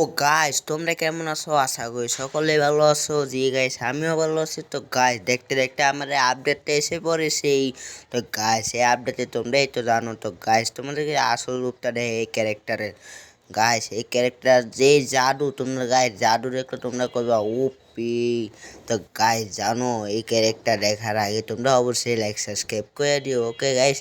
ও guys তোমরা কেমন আছো? আশা করি সকলে ভালো আছো। জি গাইস আমিও ভালো আছি। তো গাইস দেখতে দেখতে আমার আপডেটটা এসে পড়ে সেই তো গাইস এই আপডেটে তোমরাই তো জানো। তো গাইস তোমাদেরকে আসল রূপটা দেয় এই ক্যারেক্টারের গাইস এই ক্যারেক্টার যে জাদু, তোমরা গাইস জাদু দেখলে তোমরা করবা, ওপি। তো গাইস জানো, এই ক্যারেক্টার দেখার আগে তোমরা অবশ্যই লাইক সাবস্ক্রাইব করে দিও। ওকে গাইস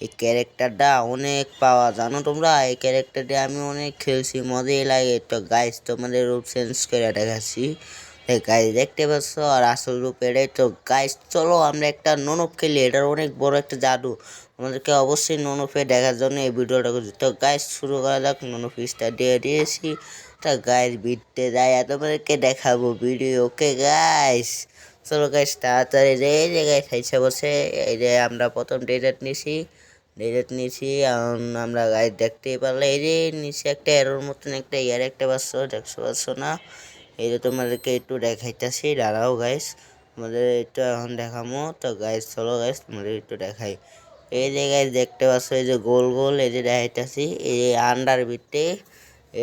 এই ক্যারেক্টারটা অনেক পাওয়া, জানো তোমরা? এই ক্যারেক্টারটা আমি অনেক খেলছি, মজাই লাগে। তো গাইস তোমাদের রূপ চেঞ্জ করে দেখাচ্ছি। গাইস দেখতে পাচ্ছ? আর আসল রূপ এটাই তো গাইস চলো আমরা একটা ননপ খেলি। এটার অনেক বড় একটা জাদু। আমাদেরকে অবশ্যই ননপে দেখার জন্য এই ভিডিওটা করছি। তো গাইস শুরু করা যাক। ননপ স্টার দিয়ে দিয়েছি। তো গাইস বিটতে যাই তোমাদেরকে দেখাবো ভিডিও ওকে গাইস চলো গাইস তাড়াতাড়ি রে যে গাইস খাইছে বসে। এই যে আমরা প্রথম ডেজার্ট নিছি। ডেজার্ট নিয়েছি আমরা গাড়ি দেখতেই পারলে এই যে নিচে একটা এরোর মতন একটা ইয়ার একটা পাচ্ছ দেখছ পাচ্ছ না? এই যে তোমাদেরকে একটু দেখাইতেছি, দাঁড়াও গাইস তোমাদের একটু এখন দেখামো। তো গাইস চলো গাইস তোমাদের একটু দেখাই। এই যে গাইস দেখতে পাচ্ছ, এই যে গোল গোল, এই যে দেখাইতেছি, এই আন্ডার বিটে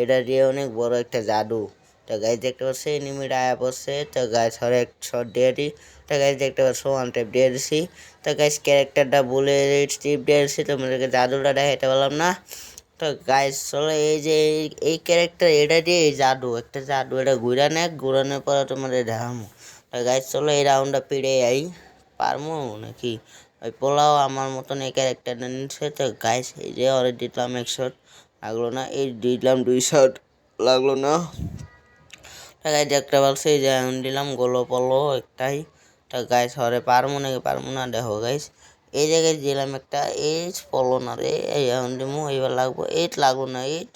এটা দিয়ে অনেক বড় একটা জাদু। তো গাইস দেখতে পাচ্ছ এনিমিটা আয়া পড়ছে তো গাইস হরে এক শট দিয়ে দিই। তো গাইস দেখতে পাচ্ছ ওয়ান টেপ দিয়ে দিছি। তো গাইস ক্যারেক্টারটা বলে স্টিপ দিয়ে দিছি। তোমাদেরকে জাদুটা দেখাইতে পারলাম না। তো গাইস চলো এই যে, এই- ক্যারেক্টার এটা দিয়ে এই জাদু, একটা জাদু, এটা ঘুরা নেক ঘুরানোর পরে তোমাদের দেখামো। তো গাইস চলো এই রাউন্ডটা পিড়ে আই পারমো নাকি? ওই পোলাও আমার মতন এই ক্যারেক্টারটা নিচ্ছে। তো গাইস এই যে অরে দিলাম এক শট লাগল না, এই দিলাম দুই শট লাগল না। টাকায় দেখতে পারছি এই যে এখন দিলাম গোলো পলো একটাই। তা গাইস হরে পারব নাকি পারব না দেখো গাইস এই জায়গায় দিলাম একটা এইট পলো না রে। এই এখন দিমু, এইবার লাগবো এইট লাগবো না eight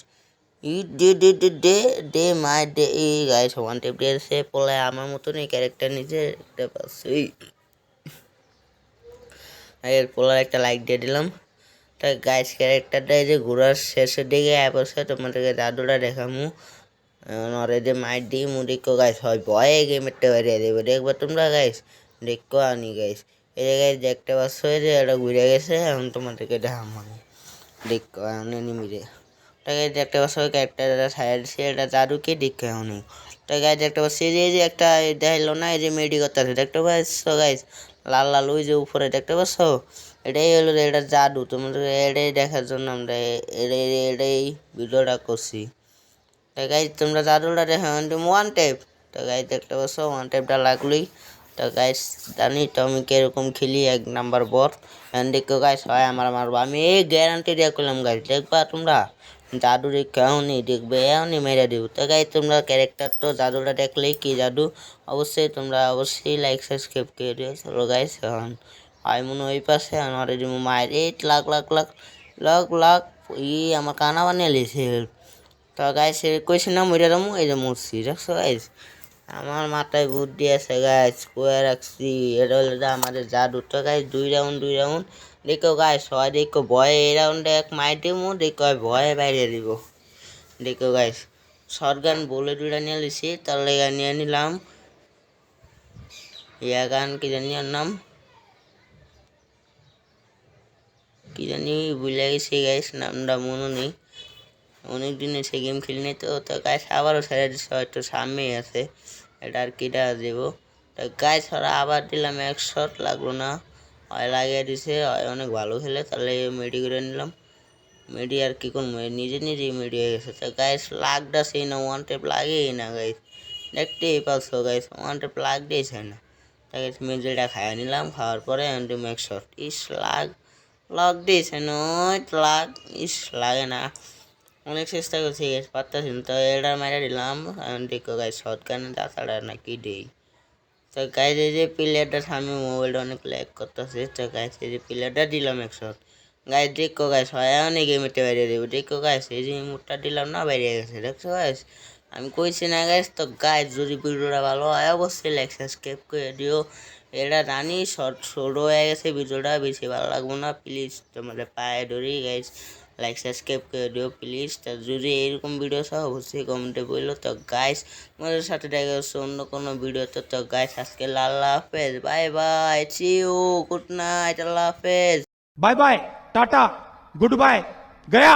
eat day day day day day my day এই গাইস ওয়ান টেপ ডে সে পলায় আমার মতন এই ক্যারেক্টার নিজে দেখতে পাচ্ছি। এর পোলার একটা লাইক দিয়ে দিলাম। তা গাইস ক্যারেক্টারটা এই যে ঘোরার শেষের দিকে অ্যাপসে তোমাদেরকে জাদুটা দেখামু। নরে যে মাইট দিয়ে মুদিকো গাইস হয় ভয়ে গেমেরটা বেরিয়ে দেবে দেখবে তোমরা গাইস দেখো আনি গাইস এই যে গাইস দেখতে পাচ্ছ এই যে এটা ঘুরে গেছে এখন তোমাদেরকে দেখাম আমি দেখো এখন নিমিরে তা গাইস দেখতে পাচ্ছ ক্যারেক্টারটা সাইড সে এটা জাদুকে দেখো এখন তা গাইস দেখতে পাচ্ছ এই যে যে একটা দেখাইলো না এই যে মেডি করতেছে দেখতে পাচ্ছ গাইস লাল লাল ওই যে উপরে দেখতে পাচ্ছ এটাই হলো যে এটা জাদু তোমাদের এটাই দেখার জন্য আমরা এটাই এটাই ভিডিওটা করছি তো গাইজ তোমরা জাদুটা তুমি ওয়ান টেপ তো গাইজ দেখতে পাচ্ছ ওয়ান টেপটা লাগলোই। তো গাইজ জানি তো আমি কীরকম খেলি, এক নাম্বার বর দেখো গাইজ হয় আমার মারবো। আমি এই গ্যারান্টি দিয়ে করলাম গাইজ দেখবা তোমরা? জাদু কেউ নেই দেখবে, এমনি মেরে দিব। তো গাইজ তোমরা ক্যারেক্টার তো জাদুটা দেখলেই কি জাদু? অবশ্যই তোমরা অবশ্যই লাইক সাবস্ক্রাইব করে দিও। চলো গাইজ এখন হয় মনে ওই পাশে আমার মায়ের এইট লাখ লাখ লাখ লাখ লাখ, ই আমার কানা বানিয়ে লিছে তো গাইস কইছি না মরে যাব এই যে মরছি, দেখছ গাইস আমার মাথায় বুদ্ধি আছে গাইস কয়ে রাখছি, এটা হলো আমাদের জাদু। তো গাইস দুই রাউন্ড দুই রাউন্ড দেখো গাইস সবাই দেখো ভয়ে এই রাউন্ডে এক মাই দিমু দেখো ভয়ে বাইরে দিব। দেখো গাইস শর্ট গান বলে দুইটা নিয়ে লিছি তার লেগে নিয়ে নিলাম। ইয়া গান কি জানি নাম? কি জানি, ভুলে গেছি গাইস নামটা মনে নেই। অনেক দিন এসে গেম খেলিনি তো তো গাছ আবারও ছেড়ে দিচ্ছে হয়তো সামনেই আছে। এটা আর কিটা দেব? তো গাছ ওরা আবার দিলাম এক শট লাগল না। হয় লাগিয়ে দিছে, হয় অনেক ভালো খেলে, তাহলে মেডি করে নিলাম। মেডি আর কি করব নিজে নিজেই মেডি হয়ে গেছে। তো গাইস লাগটা সেই না ওয়ান টেপ লাগেই না গাইস দেখতেই পাচ্ছ গাইস ওয়ান টেপ চাই না। তাই গাইস মেডিটা খাইয়ে নিলাম, খাওয়ার পরে অ্যান্টি এক শট ইস, লাগ লাগ দিয়েছে নয় লাগ ইস, লাগে না। অনেক চেষ্টা করছি গ্যাস পারতেছি না। তো এটা মেরে দিলাম। এখন দেখো গাই শর্ট কানে তাছাড়া নাকি দেই। তো গাই এই যে প্লেয়ারটা সামনে মোবাইলটা অনেক ল্যাগ করতেছে। তো গাই এই যে প্লেয়ারটা দিলাম এক শট দেখো গাইস হয় অনেক গেমেতে বাইরে দেবো। দেখো গাইস এই যে মুটটা দিলাম না বাইরে গেছে। দেখছ গাইস আমি কইছি না গাইস তো গাইস যদি ভিডিওটা ভালো হয়, অবশ্যই লাইক সাবস্ক্রাইব করে দিও। এটা রানি শর্ট শর্ট হয়ে গেছে, ভিডিওটা বেশি ভালো লাগবো না প্লিজ তোমাদের পায়ে ধরি গাইস লাইক সাবস্ক্রাইব করে দিও প্লিজ তা যদি এরকম ভিডিও চাও, অবশ্যই কমেন্টে বলল তো গাইস তোমাদের সাথে দেখা হচ্ছে অন্য কোনো ভিডিওতে তো গাইস আজকে আল্লাহ হাফেজ। বাই বাই সি ও গুড নাইট আল্লাহ হাফেজ। Bye bye tata good bye Gaya